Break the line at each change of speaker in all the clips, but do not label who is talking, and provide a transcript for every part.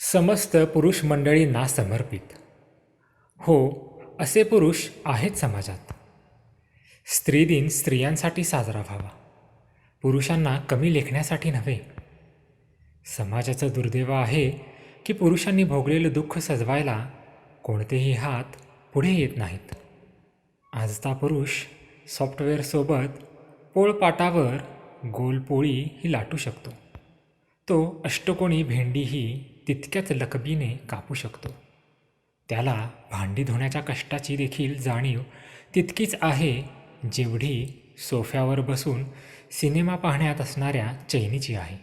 समस्त पुरुष मंडळींना समर्पित. हो असे पुरुष आहेत समाजात. स्त्री दिन स्त्रियांसाठी साजरा व्हावा. पुरुषांना कमी लेखण्यासाठी नव्हे. समाजाचं दुर्दैव आहे की पुरुषांनी भोगलेलं दुःख सजवायला कोणतेही हात पुढे येत नाहीत. आजचा पुरुष सॉफ्टवेअरसोबत पोळपाटावर गोलपोळी ही लाटू शकतो. तो अष्टकोणी भेंडीही तितक्याच लकबीने कापू शकतो. त्याला भांडी धुण्याच्या कष्टाची देखील जाणीव तितकीच आहे जेवढी सोफ्यावर बसून सिनेमा पाहण्यात असणाऱ्या चैनीची आहे.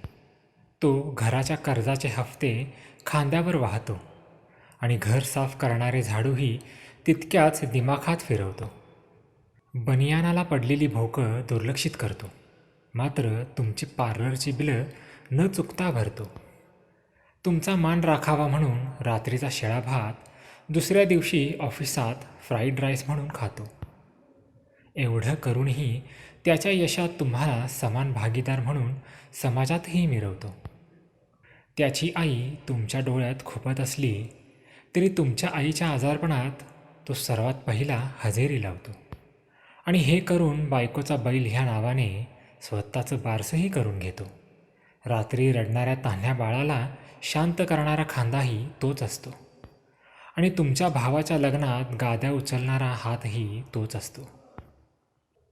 तो घराच्या कर्जाचे हफ्ते खांद्यावर वाहतो आणि घर साफ करणारे झाडूही तितक्याच दिमाखात फिरवतो. बनियानाला पडलेली भोकं दुर्लक्षित करतो. मात्र तुमची पार्लरची बिलं न चुकता भरतो. तुमचा मान राखावा म्हणून रात्रीचा शेळा भात दुसऱ्या दिवशी ऑफिसात फ्राईड राईस म्हणून खातो. एवढं करूनही त्याच्या यशात तुम्हाला समान भागीदार म्हणून समाजातही मिरवतो. त्याची आई तुमच्या डोळ्यात खुपत असली तरी तुमच्या आईच्या आजारपणात तो सर्वात पहिला हजेरी लावतो. आणि हे करून बायकोचा बैल ह्या नावाने स्वतःचं बारसंही करून घेतो. रात्री रडणाऱ्या तान्ह्या बाळाला शांत करणारा खांदाही तोच असतो. आणि तुमच्या भावाच्या लग्नात गाद्या उचलणारा हातही तोच असतो.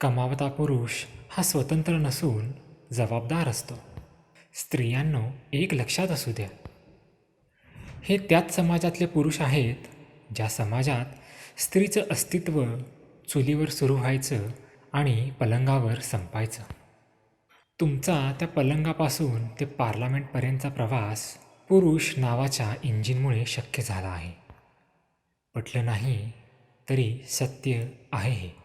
कमावता पुरुष हा स्वतंत्र नसून जबाबदार असतो. स्त्रियांनो एक लक्षात असू द्या. हे त्याच समाजातले पुरुष आहेत ज्या समाजात स्त्रीचं अस्तित्व चुलीवर सुरू व्हायचं आणि पलंगावर संपायचं. तुमचा त्या पलंगापासून ते पार्लमेंटपर्यंतचा प्रवास पुरुष नावाच्या इंजिनमुळे शक्य झाला आहे. पटलं नाही तरी सत्य आहे हे.